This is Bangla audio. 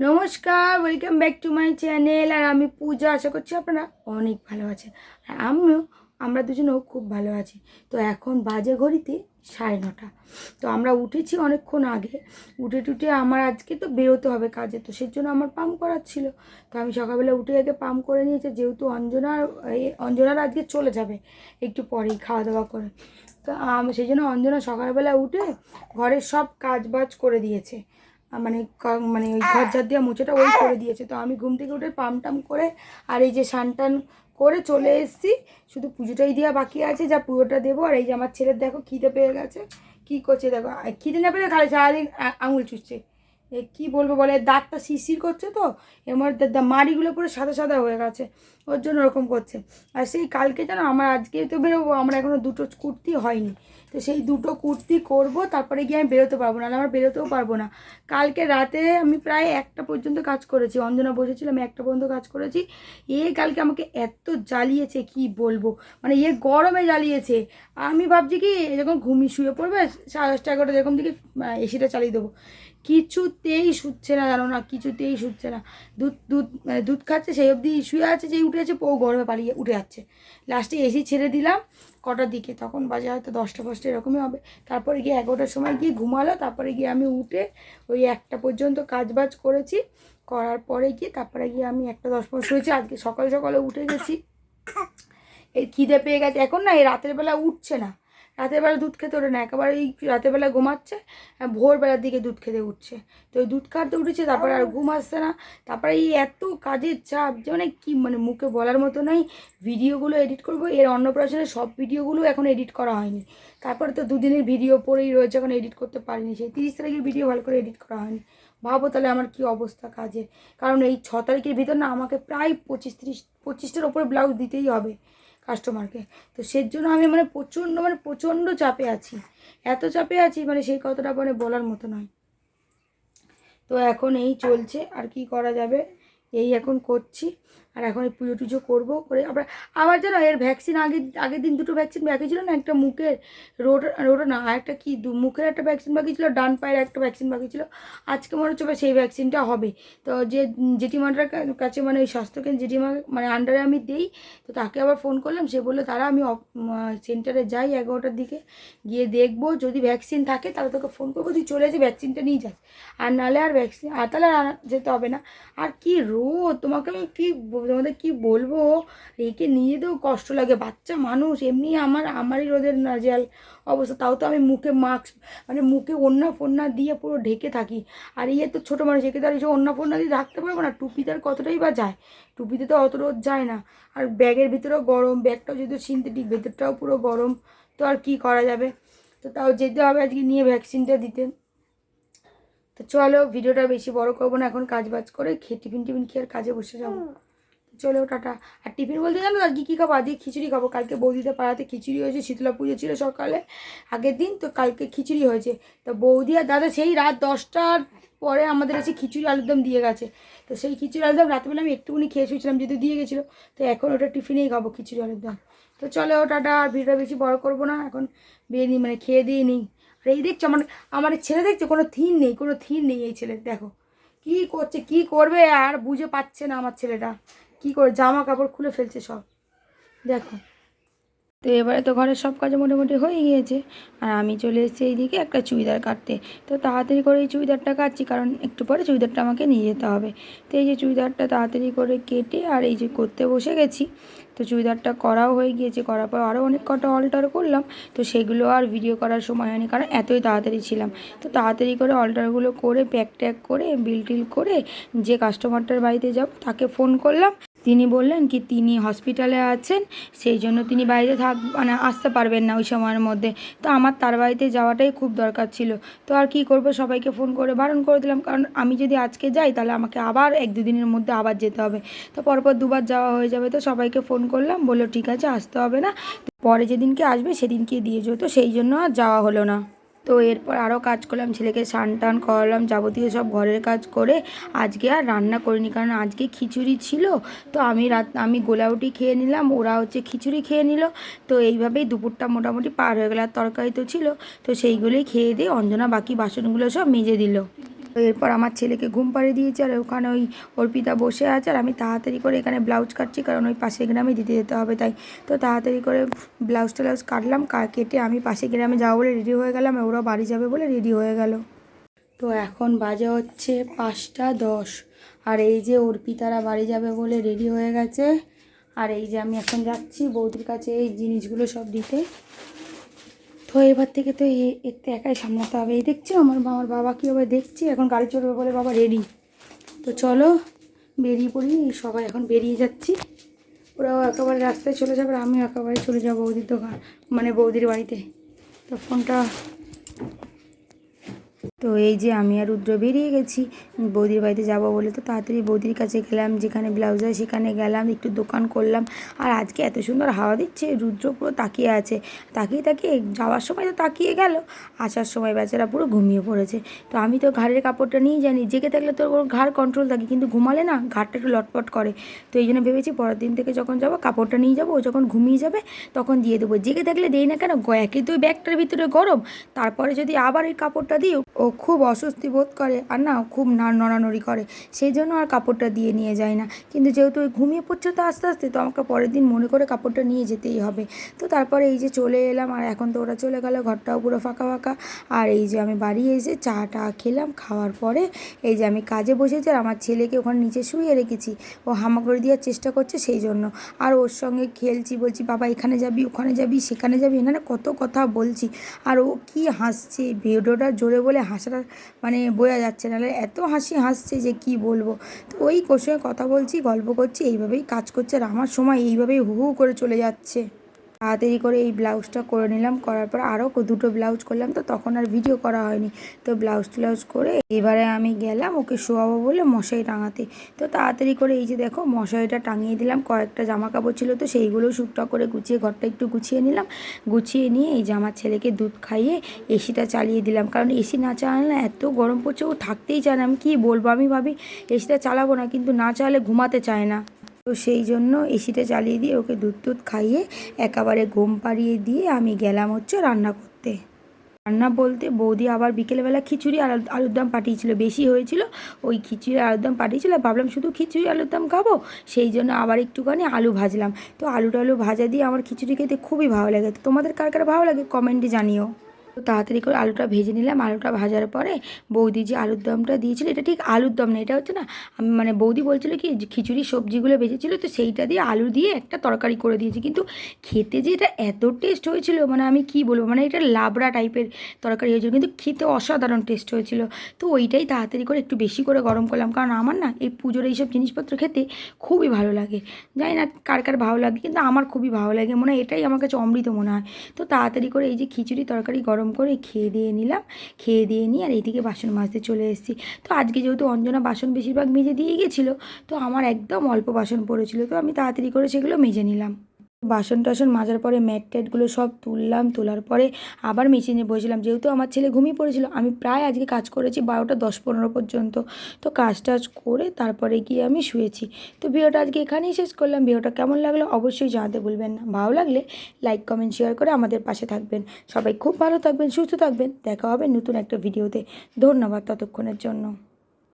নমস্কার welcome back to my channel আর আমি পূজা, আশা করছি আপনারা অনেক ভালো আছেন। আর আমিও, আমরা দুজনেও খুব ভালো আছি। তো এখন বাজে ঘড়িতে সাড়ে নটা। তো আমরা উঠেছি অনেকক্ষণ আগে। উঠে টুটে আমার আজকে তো বেরোতে হবে কাজে, তো সেই জন্য আমার পাম্প করার ছিল। তো আমি সকালবেলা উঠে আগে পাম্প করে নিয়েছি, যেহেতু অঞ্জনার অঞ্জনার আজকে চলে যাবে একটু পরেই খাওয়া দাওয়া করে। তো সেই জন্য অঞ্জনা সকালবেলা উঠে ঘরের সব কাজ বাজ করে দিয়েছে। মানে মানে ওই ঘর ঝাড় দেওয়া মুছোটা ওই করে দিয়েছে। তো আমি ঘুম থেকে উঠে পাম টাম করে আর এই যে সান টান করে চলে এসেছি। শুধু পুজোটাই দেওয়া বাকি আছে, যা পুজোটা দেবো। আর এই যে আমার ছেলের দেখো খিদে পেয়ে গেছে। কী করছে দেখো? খিদে না পেলে খালি সারাদিন আঙুল চুষছে। এ কী বলব বলে? দাঁতটা শিরশির করছে তো। মধ্যে মাড়িগুলো পুরো সাদা সাদা হয়ে গেছে। ওর জন্য ওরকম করছে। আর সেই কালকে জানো আমার আজকে তো বেরোবো, আমার এখনও দুটো কুর্তি হয়নি। তো সেই দুটো কুর্তি করব, তারপরে গিয়ে আমি বেরোতে পারব না আমার বেরোতেও পারব না। কালকে রাতে আমি প্রায় একটা পর্যন্ত কাজ করেছি, অঞ্জনা বসেছিল, আমি একটা পর্যন্ত কাজ করেছি। এ কালকে আমাকে এত জ্বালিয়েছে, কি বলব? মানে এ গরমে জ্বালিয়েছে। আমি ভাবছি কি যখন ঘুমিয়ে শুয়ে পড়বে, সাড়ে দশটা এগারোটা যেরকম দিকে এসিটা চালিয়ে দেবো। কিছুতেই শুচ্ছে না, জানো না, কিছুতেই শুচ্ছে না। দুধ দুধ মানে দুধ খাচ্ছে, সেই অবধি শুয়ে আছে যেই উঠে আছে পৌ গরমে পালিয়ে উঠে যাচ্ছে। লাস্টে এসি ছেড়ে দিলাম, কটার দিকে? তখন বাজে হয়তো দশটা ফসটা এরকমই হবে। তারপরে গিয়ে এগারোটার সময় গিয়ে ঘুমালো, তারপরে গিয়ে আমি উঠে ওই একটা পর্যন্ত কাজ বাজ করেছি। করার পরে গিয়ে তারপরে গিয়ে আমি একটা দশ পনেরো শুয়েছি আজকে সকাল সকালে উঠে গেছি। এই খিদে পেয়ে গেছে। এখন না, এই রাতের বেলা উঠছে না। রাতের বেলা দুধ খেতে ওঠে না, একেবারে এই রাতের বেলা ঘুমাচ্ছে ভোরবেলার দিকে দুধ খেতে উঠছে। তো ওই দুধ খাওয়াতে উঠেছে, তারপরে আর ঘুম আসছে না। তারপরে এই এত কাজের চাপ যে মানে কি মানে মুখে বলার মতো নাই। ভিডিওগুলো এডিট করব, এর অন্নপ্রাশনের সব ভিডিওগুলো এখন এডিট করা হয়নি। তারপরে তো দুদিনের ভিডিও পরেই রয়েছে, এখন এডিট করতে পারিনি। সেই তিরিশ তারিখের ভিডিও ভালো করে এডিট করা হয়নি। ভাবো তাহলে আমার কি অবস্থা কাজে কারণ এই ছ তারিখের ভিতর না আমাকে প্রায় পঁচিশ তিরিশ, পঁচিশটার ওপরে ব্লাউজ দিতেই হবে। কাস্টমারকে তো সেই জন্য আমি মানে প্রচণ্ড মানে প্রচণ্ড চাপে আছি। এত চাপে আছি মানে সেই কথাটা মানে বলার মতো নয়। তো এখন এই চলছে, আর কি করা যাবে? এই এখন করছি। আর এখন এই পুজো টুজো করব করে আবার আবার যেন এর ভ্যাকসিন আগের আগের দিন দুটো ভ্যাকসিন বাকি ছিল না, একটা মুখের রোড রোড না একটা কি মুখের একটা ভ্যাকসিন বাকি ছিল, ডান পায়ের একটা ভ্যাকসিন বাকি ছিল। আজকে মনে হচ্ছে সেই ভ্যাকসিনটা হবে। তো যে জেঠিমাটার কাছে মানে ওই স্বাস্থ্যকেন্দ্র জেঠিমা মানে আন্ডারে আমি দিই, তো তাকে আবার ফোন করলাম, সে বলল, তারা আমি সেন্টারে যাই এগারোটার দিকে, গিয়ে দেখব, যদি ভ্যাকসিন থাকে, তাহলে তোকে ফোন করব, তুই চলে যাবি ভ্যাকসিনটা নিয়ে যাস। আর নাহলে আর ভ্যাকসিন আর তাহলে আর যেতে হবে না। আর কি রোদ, তোমাকে আমি কী তোমাদের কী বলব? একে নিয়ে যেতেও কষ্ট লাগে। বাচ্চা মানুষ, এমনি আমার, আমারই রোদের নাজেল অবস্থা। তাও তো আমি মুখে মাস্ক মানে মুখে ওন্না ফোন্না দিয়ে পুরো ঢেকে থাকি। আর ইয়ে তো ছোটো মানুষ, একে তো আর এসে ওন্না ফোন্না দিয়ে রাখতে পারব না। টুপিতে আর কতটাই বা যায়? টুপিতে তো অত রোদ যায় না। আর ব্যাগের ভিতরেও গরম, ব্যাগটাও যেহেতু সিনথেটিক ভেতরটাও পুরো গরম, তো আর কি করা যাবে? তো তাও যেতে হবে আজকে নিয়ে ভ্যাকসিনটা দিতে। তো চলো, ভিডিওটা বেশি বড় করব না। এখন কাজ বাজ করে খেয়ে টিফিন টিফিন খেয়ে আর কাজে বসে যাব। চলো টাটা। আর টিফিন বলতে জানো আজকে কী খাব? আজকে খিচুড়ি খাব। কালকে বৌদিতে পাড়াতে খিচুড়ি হয়েছে, শীতলা পুজো ছিল সকালে। আগের দিন তো কালকে খিচুড়ি হয়েছে। তো বৌদি আর দাদা সেই রাত দশটার পরে আমাদের এসে খিচুড়ি আলুরদম দিয়ে গেছে। তো সেই খিচুড়ি আলুরদম রাতেবেলা আমি একটুখানি খেয়ে শুয়েছিলাম, যেহেতু দিয়ে গেছিল। তো এখন ওটা টিফিনেই খাব খিচুড়ি আলুরদম। তো চলো টাটা, আর ভিডিওটা বেশি বড় করব না। এখন নিই মানে খেয়ে দিয়ে নিই। আর এই দেখছ, আমার আমার ছেলে দেখছ, কোনো থিন নেই, কোনো থিন নেই এই ছেলে দেখো, কি করছে, কি করবে আর বুঝে পাচ্ছে না আমার ছেলেটা। কি করে জামা কাপড় খুলে ফেলছে সব। দেখো। তো এবারে তো ঘরের সব কাজ মোটামুটি হয়ে গিয়েছে। আর আমি চলে এসেছি এইদিকে একটা চুড়িদার কাটতে। তো তাড়াতাড়ি করে এই চুড়িদারটা কাটছি কারণ একটু পরে চুড়িদারটা আমাকে নিয়ে যেতে হবে। তো এই যে চুড়িদারটা তাড়াতাড়ি করে কেটে আর এই যে করতে বসে গেছি। তো চুড়িদারটা করাও হয়ে গিয়েছে। করার পর আরও অনেক কটা অল্টার করলাম। তো সেগুলো আর ভিডিও করার সময় হয়নি কারণ এতই তাড়াতাড়ি ছিলাম। তো তাড়াতাড়ি করে অল্টারগুলো করে, প্যাক ট্যাক করে, বিল টিল করে যে কাস্টমারটার বাড়িতে যাব তাকে ফোন করলাম। তিনি বললেন কি, তিনি হসপিটালে আছেন, সেই জন্য তিনি বাড়িতে থাক মানে আসতে পারবেন না ওই সময়ের মধ্যে। তো আমার তার বাড়িতে যাওয়াটাই খুব দরকার ছিল। তো আর কি করব, সবাইকে ফোন করে বারণ করে দিলাম। কারণ আমি যদি আজকে যাই, তাহলে আমাকে আবার এক দুদিনের মধ্যে আবার যেতে হবে। তো পরপর দুবার যাওয়া হয়ে যাবে, তো সবাইকে ফোন করলাম। বলল, ঠিক আছে, আসতে হবে না। পরে যেদিনকে আসবে, সেদিনকে দিয়ে যেত সেই জন্য আর যাওয়া হলো না। তো এরপর আরও কাজ করলাম, ছেলেকে স্নান টান করালাম, যাবতীয় সব ঘরের কাজ করে আজকে আর রান্না করিনি কারণ আজকে খিচুড়ি ছিল। তো আমি রাত, আমি গোলাউটি খেয়ে নিলাম, ওরা হচ্ছে খিচুড়ি খেয়ে নিল। তো এইভাবেই দুপুরটা মোটামুটি পার হয়ে গেল তরকারি তো ছিল। তো সেইগুলোই খেয়ে দিয়ে অঞ্জনা বাকি বাসনগুলো সব মেজে দিল। তো এরপর আমার ছেলেকে ঘুম পাড়িয়ে দিয়েছে আর ওখানে ওই অর্পিতা বসে আছে আর আমি তাড়াতাড়ি করে এখানে ব্লাউজ কাটছি কারণ ওই পাশের গ্রামে দিতে যেতে হবে তাই। তো তাড়াতাড়ি করে ব্লাউজ টাউজ কাটলাম কেটে আমি পাশের গ্রামে যাব বলে রেডি হয়ে গেলাম ওরা বাড়ি যাবে বলে রেডি হয়ে গেল। তো এখন বাজে হচ্ছে পাঁচটা দশ আর এই যে অর্পিতারা বাড়ি যাবে বলে রেডি হয়ে গেছে। আর এই যে আমি এখন যাচ্ছি বৌদির কাছে এই জিনিসগুলো সব দিতে। তো এবার থেকে তো এতে একাই সামলাতে হবে। এই দেখছি, আমার আমার বাবা কীভাবে দেখছি? এখন গাড়ি চড়বে বলে বাবা রেডি তো চলো, বেরিয়ে পড়ি, সবাই এখন বেরিয়ে যাচ্ছি। ওরাও একেবারে রাস্তায় চলে যাবে, আমিও একেবারে চলে যাব বৌদির দোকান মানে বৌদির বাড়িতে। তো ফোনটা তো এই যে আমি আর রুদ্র বেরিয়ে গেছি, বৌদির বাড়িতে যাব বলে তো তাড়াতাড়ি বৌদির কাছে গেলাম, যেখানে ব্লাউজ হয় সেখানে গেলাম, একটু দোকান করলাম। আর আজকে এত সুন্দর হাওয়া দিচ্ছে, রুদ্র পুরো তাকিয়ে আছে। তাকিয়ে তাকিয়ে যাওয়ার সময় তো তাকিয়ে গেল, আসার সময় বেচারা পুরো ঘুমিয়ে পড়েছে। তো আমি তো ঘাড়ের কাপড়টা নিয়ে জানি, জেগে থাকলে তোর ওর ঘাড় কন্ট্রোল থাকে, কিন্তু ঘুমালে না ঘাড়টা একটু লটপট করে। তো এই জন্য ভেবেছি পরের দিন থেকে যখন যাব, কাপড়টা নিয়ে যাব, ও যখন ঘুমিয়ে যাবে তখন দিয়ে দেবো। জেগে থাকলে দেই না কেন? গ- একে তো ওই ব্যাগটার ভিতরে গরম, তারপরে যদি আবার এই কাপড়টা দিই ও খুব অস্বস্তি বোধ করে। আর না খুব নড়ানড়ি করে। সেই জন্য আর কাপড়টা দিয়ে নিয়ে যায় না। কিন্তু যেহেতু ওই ঘুমিয়ে পড়ছে তো আস্তে আস্তে, তো আমাকে পরের দিন মনে করে কাপড়টা নিয়ে যেতেই হবে। তো তারপরে এই যে চলে এলাম, আর এখন তো ওরা চলে গেল, ঘরটাও পুরো ফাঁকা ফাঁকা। আর এই যে আমি বাড়ি এসে চা টা খেলাম, খাওয়ার পরে এই যে আমি কাজে বসেছি, আর আমার ছেলেকে ওখানে নিচে শুয়ে রেখেছি। ও হামাগুড়ি দেওয়ার চেষ্টা করছে সেই জন্য। আর ওর সঙ্গে খেলছি, বলছি, বাবা, এখানে যাবি, ওখানে যাবি, সেখানে যাবি? এখানে কত কথা বলছি। আর ও কি হাসছে ভিডিওটা জোরে বলে হাসাটা মানে বোঝা যাচ্ছে নাহলে এত হাসি হাসছে যে কি বলব? তো ওই সঙ্গে কথা বলছি, গল্প করছি, এইভাবেই কাজ করছে আর আমার সময় এইভাবেই হু হু করে চলে যাচ্ছে। তাড়াতাড়ি করে এই ব্লাউজটা করে নিলাম। করার পর আরও দুটো ব্লাউজ করলাম তো তখন আর ভিডিও করা হয়নি। তো ব্লাউজ ট্লাউজ করে এবারে আমি গেলাম ওকে শোয়াবো বলে মশারি টাঙাতে। তো তাড়াতাড়ি করে এই যে দেখো মশারিটা টাঙিয়ে দিলাম। কয়েকটা জামা কাপড় ছিল তো সেইগুলো শুকটা করে গুছিয়ে ঘরটা একটু গুছিয়ে নিলাম। গুছিয়ে নিয়ে এই যে আমার ছেলেকে দুধ খাইয়ে এসিটা চালিয়ে দিলাম। কারণ এসি না চালালে এত গরম পড়ছে, ও থাকতেই চায় না। আমি কী বলব? আমি ভাবি এসিটা চালাবো না, কিন্তু না চালালে ঘুমাতে চায় না। তো সেই জন্য এসিটা চালিয়ে দিয়ে ওকে দুধ টুধ খাইয়ে একেবারে ঘুম পাড়িয়ে দিয়ে আমি গেলাম হচ্ছে রান্না করতে। রান্না বলতে বৌদি আবার বিকেলবেলা খিচুড়ি আর আলু- আলুর দম পাঠিয়েছিল, বেশি হয়েছিল। ওই খিচুড়ি আলুর দম পাঠিয়েছিল, ভাবলাম শুধু খিচুড়ি আলুর দম খাব, সেই জন্য আবার একটুখানি আলু ভাজলাম। তো আলু টালু ভাজা দিয়ে আমার খিচুড়ি খেতে খুবই ভালো লাগে। তোমাদের কার কার ভালো লাগে কমেন্টে জানিও। তো তাড়াতাড়ি করে আলুটা ভেজে নিলাম। আলুটা ভাজার পরে বৌদি যে আলুর দমটা দিয়েছিল, এটা ঠিক আলুর দম না, এটা হচ্ছে না মানে বৌদি বলছিল কি খিচুড়ি সবজিগুলো বেঁচেছিল, তো সেইটা দিয়ে আলু দিয়ে একটা তরকারি করে দিয়েছি। কিন্তু খেতে যে এটা এত টেস্ট হয়েছিল মানে আমি কি বলব মানে এটা লাবড়া টাইপের তরকারি হয়েছিল, কিন্তু খেতে অসাধারণ টেস্ট হয়েছিল। তো ওইটাই তাড়াতাড়ি করে একটু বেশি করে গরম করলাম, কারণ আমার না এই পুজোর এইসব জিনিসপত্র খেতে খুবই ভালো লাগে। জানি না কার কার ভালো লাগে, কিন্তু আমার খুবই ভালো লাগে, মনে হয় এটাই আমার কাছে অমৃত মনে হয়। তো তাড়াতাড়ি করে এই যে খিচুড়ি তরকারি গরম করে খেয়ে দিয়ে নিলাম। খেয়ে দিয়ে নিয়ে আর এইদিকে বাসন মাজতে চলে এসেছি। তো আজকে যেহেতু অঞ্জনা বাসন বেশিরভাগ মেজে দিয়ে গেছিল, তো আমার একদম অল্প বাসন পড়েছিল। তো আমি তাড়াতাড়ি করে সেগুলো মেজে নিলাম। বাসন টাসন মাজার পরে ম্যাট ট্যাটগুলো সব তুললাম, তোলার পরে আবার মেশিনে বসেছিলাম যেহেতু আমার ছেলে ঘুমিয়ে পড়েছিল, আমি প্রায় আজকে কাজ করেছি বারোটা দশ পনেরো পর্যন্ত। তো কাজ টাজ করে তারপরে গিয়ে আমি শুয়েছি। তো ভিডিওটা আজকে এখানেই শেষ করলাম। ভিডিওটা কেমন লাগল অবশ্যই জানাতে ভুলবেন না। ভালো লাগলে লাইক, কমেন্ট, শেয়ার করে আমাদের পাশে থাকবেন। সবাই খুব ভালো থাকবেন, সুস্থ থাকবেন। দেখা হবে নতুন একটা ভিডিওতে। ধন্যবাদ ততক্ষণের জন্য।